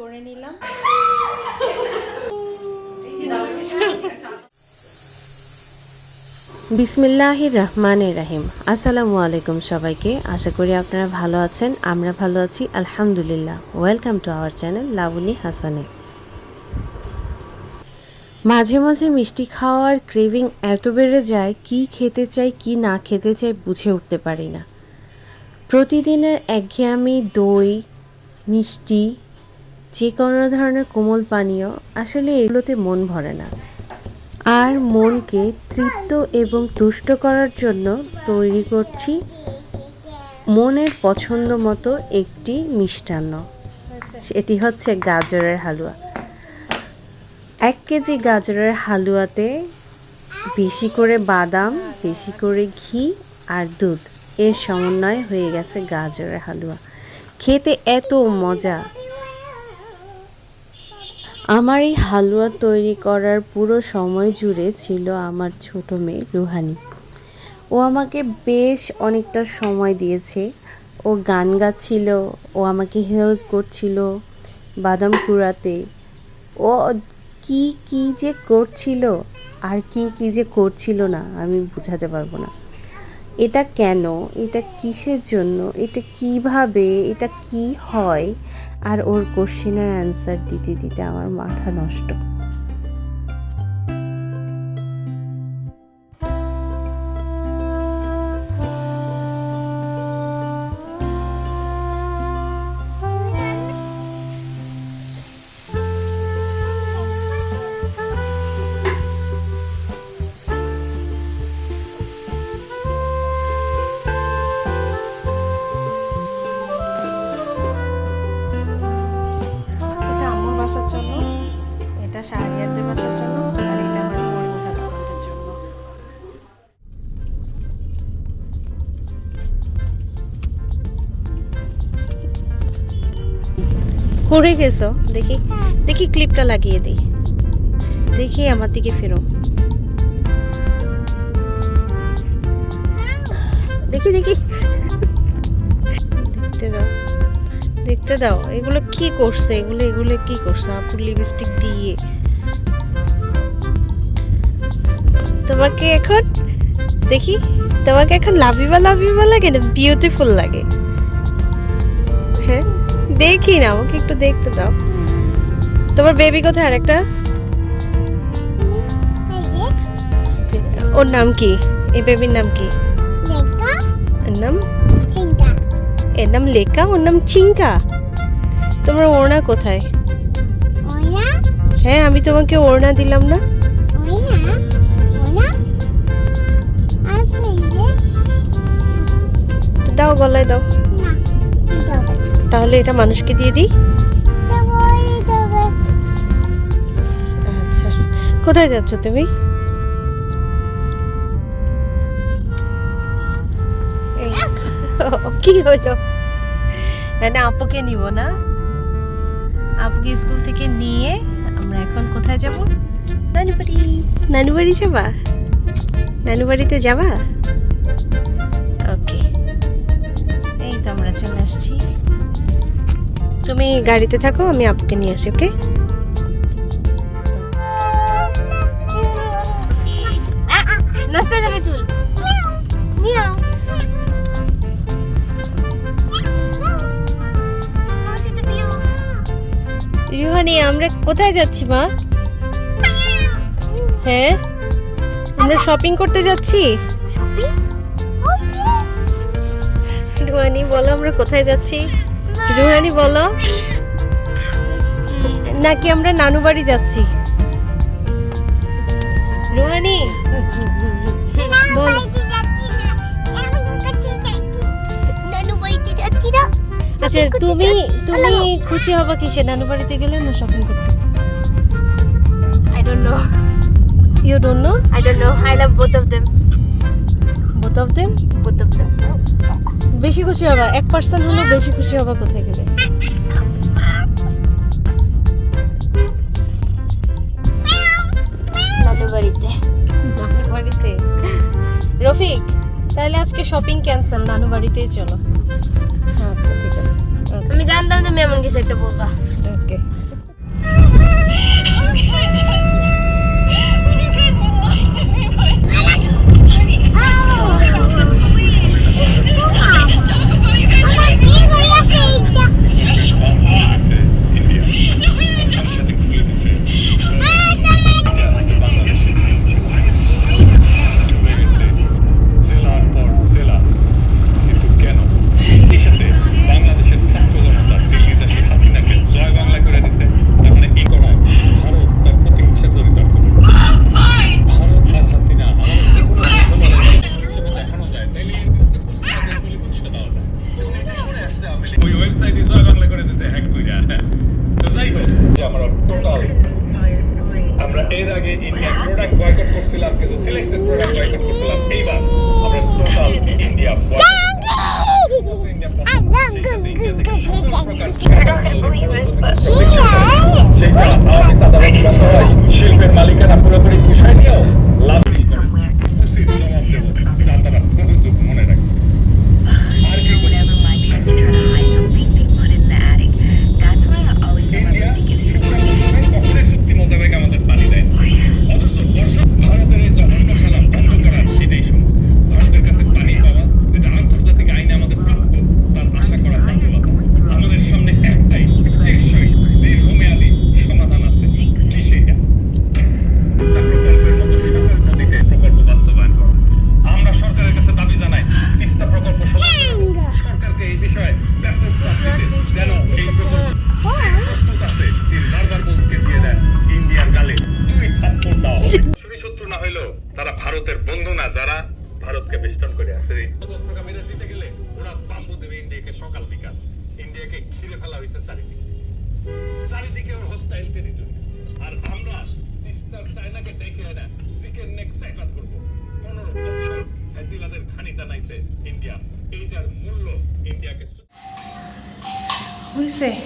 করে নিলাম। বিসমিল্লাহির রহমানির রাহিম। আসসালামু আলাইকুম সবাইকে। আশা করি আপনারা ভালো আছেন, আমরা ভালো আছি, আলহামদুলিল্লাহ। Welcome to our channel Laboni হাসানে। মাঝে মাঝে মিষ্টি খাওয়ার ক্রেভিং এত বেড়ে যায়, কি খেতে চাই, কি না খেতে চাই বুঝে উঠতে পারি না। প্রতিদিনের একঘেয়ামি দই, মিষ্টি যে কোনো ধরনের কোমল পানীয়, আসলে এগুলোতে মন ভরে না। আর মনকে তৃপ্ত এবং তুষ্ট করার জন্য তৈরি করছি মনের পছন্দ মতো একটি মিষ্টান্ন। এটি হচ্ছে গাজরের হালুয়া। এক কেজি গাজরের হালুয়াতে বেশি করে বাদাম, বেশি করে ঘি আর দুধ। এর সমন্বয় হয়ে গেছে গাজরের হালুয়া। খেতে এত মজা। আমার এই হালুয়া তৈরি করার পুরো সময় জুড়ে ছিল আমার ছোট মেয়ে রুহানি। ও আমাকে বেশ অনেকটা সময় দিয়েছে। ও গান গাচ্ছিল, ও আমাকে হেল্প করছিল বাদাম কুড়াতে। ও কি কি যে করছিল আর কি কি যে করছিল না আমি বোঝাতে পারব না। এটা কেন? এটা কিসের জন্য? এটা কীভাবে? এটা কি হয়? আর ওর কোশ্চেনের অ্যান্সার দিতে দিতে আমার মাথা নষ্ট করে গেছো? দেখি দেখি ক্লিপটা লাগিয়ে দিই। দেখি আমার দিকে ফেরো। দেখি দেখি। দেখতে দাও। দেখতে দাও, এগুলো কি করছে? এগুলো এগুলো কি করছে? আপুর লিপস্টিক দিয়ে। তোমাকে এখন, দেখি, তোমাকে এখন লাভিবা লাভিবা লাগে না? বিউটিফুল লাগে। দেখি না আমাকে একটু দেখতে দাও। তোমার বেবি কোথায় আরেকটা? ওর নাম কি? এই বেবির নাম কি? এর নাম? এর নাম লেকা ওর নাম চিঙ্কা তোমার ওড়না কোথায়? হ্যাঁ আমি তোমাকে ওড়না দিলাম না। দাও গলায় দাও। তাহলে এটা মানুষকে দিয়ে দিই? আচ্ছা। কোথায় যাচ্ছ তুমি? কি হলো? না আপুকে নিব না? আপুকে স্কুল থেকে নিয়ে আমরা এখন কোথায় যাব? নানু বাড়ি নানু বাড়ি যাবা? নানু বাড়িতে যাবা? ওকে। এই তো আমরা চলে আসছি। তুমি গাড়িতে থাকো আমি আপুকে নিয়ে আসি ওকে? নাচতে যাবে চুল রুহানি আমরা কোথায় যাচ্ছি মা? হ্যাঁ? আমরা শপিং করতে যাচ্ছি? রুহানি বলো আমরা কোথায় যাচ্ছি? রুহানি বলো। নাকি আমরা নানু বাড়ি যাচ্ছি? রুহানি। বল। আচ্ছা তুমি তুমি খুশি হবা কিসে নানু বাড়িতে গেলে না শপিং করতে? I don't know. You don't know I don't know. I love both of them. Both of them Both of them. বেশি খুশি হবা এক পার্সেন্ট হলে বেশি খুশি হবা কোথায় গেলে? বাড়িতে। বাড়িতে? রফিক তাহলে আজকে শপিং ক্যান্সেল নানু বাড়িতেই চলো। আচ্ছা ঠিক আছে. আমি জানতাম তুমি এমন কিছু একটা বলবা। ওকে আমরা টোটাল আমরা এর আগে ইন্ডিয়ান প্রোডাক্ট বয়কট করছিলাম কিছু সিলেক্টেড প্রোডাক্ট বয়কট করছিলাম এইবার আমরা টোটাল ইন্ডিয়া শিল্পের মালিকানা পুরোপুরি বিষয় নিয়েও ঘিরে ফেলা হয়েছে চারিদিকে। চারিদিকে ওর হোস্টাইল টেরিটরি আর আমরা তিস্তার চায়নাকে ডেকে এনে চিকেন নেক চাইকাত করব। পনেরো বছর ফ্যাসিলাদের খানিতা নাইছে ইন্ডিয়া। এইটার মূল্য ইন্ডিয়াকে হয়েছে আমি শেষ।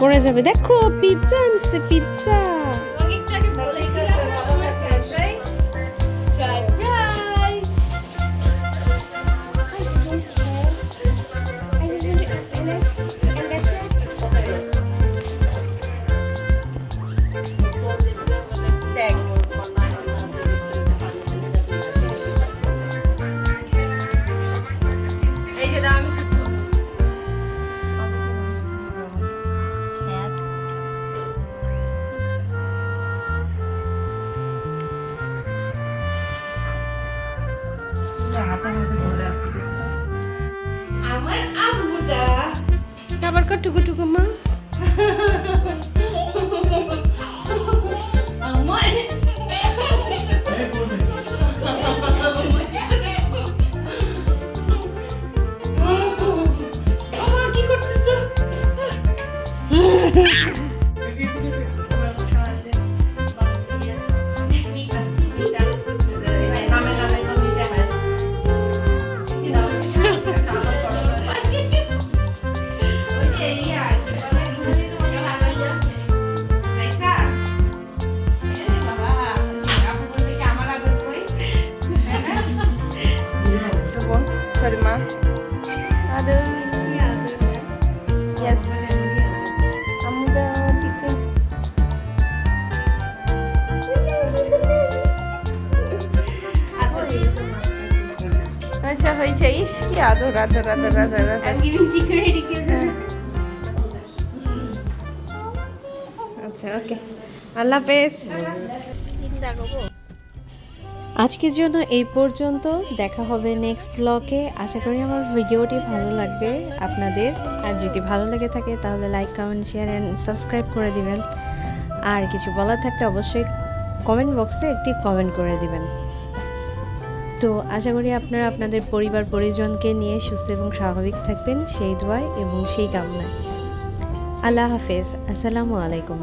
পড়ে যাবে। দেখো পিৎজা আনছে পিৎজা আবার কটুকু টুকু মা সরি মা আদর ইয়েস আচ্ছা হয়েছে ইস কি আদর আদর আদর আদর. আচ্ছা ওকে আল্লাহ হাফেজ আজকের জন্য এই পর্যন্ত। দেখা হবে নেক্সট ব্লগে আশা করি আমার ভিডিওটি ভালো লাগবে আপনাদের। আর যদি ভালো লেগে থাকে, তাহলে like comment share and subscribe করে দিবেন। আর কিছু বলার থাকলে অবশ্যই কমেন্ট বক্সে একটি কমেন্ট করে দিবেন। তো আশা করি আপনারা আপনাদের পরিবার, পরিজনকে নিয়ে সুস্থ এবং স্বাভাবিক থাকবেন। সেই দোয়ায় এবং সেই কামনায় আল্লাহ হাফেজ। আসসালামু আলাইকুম।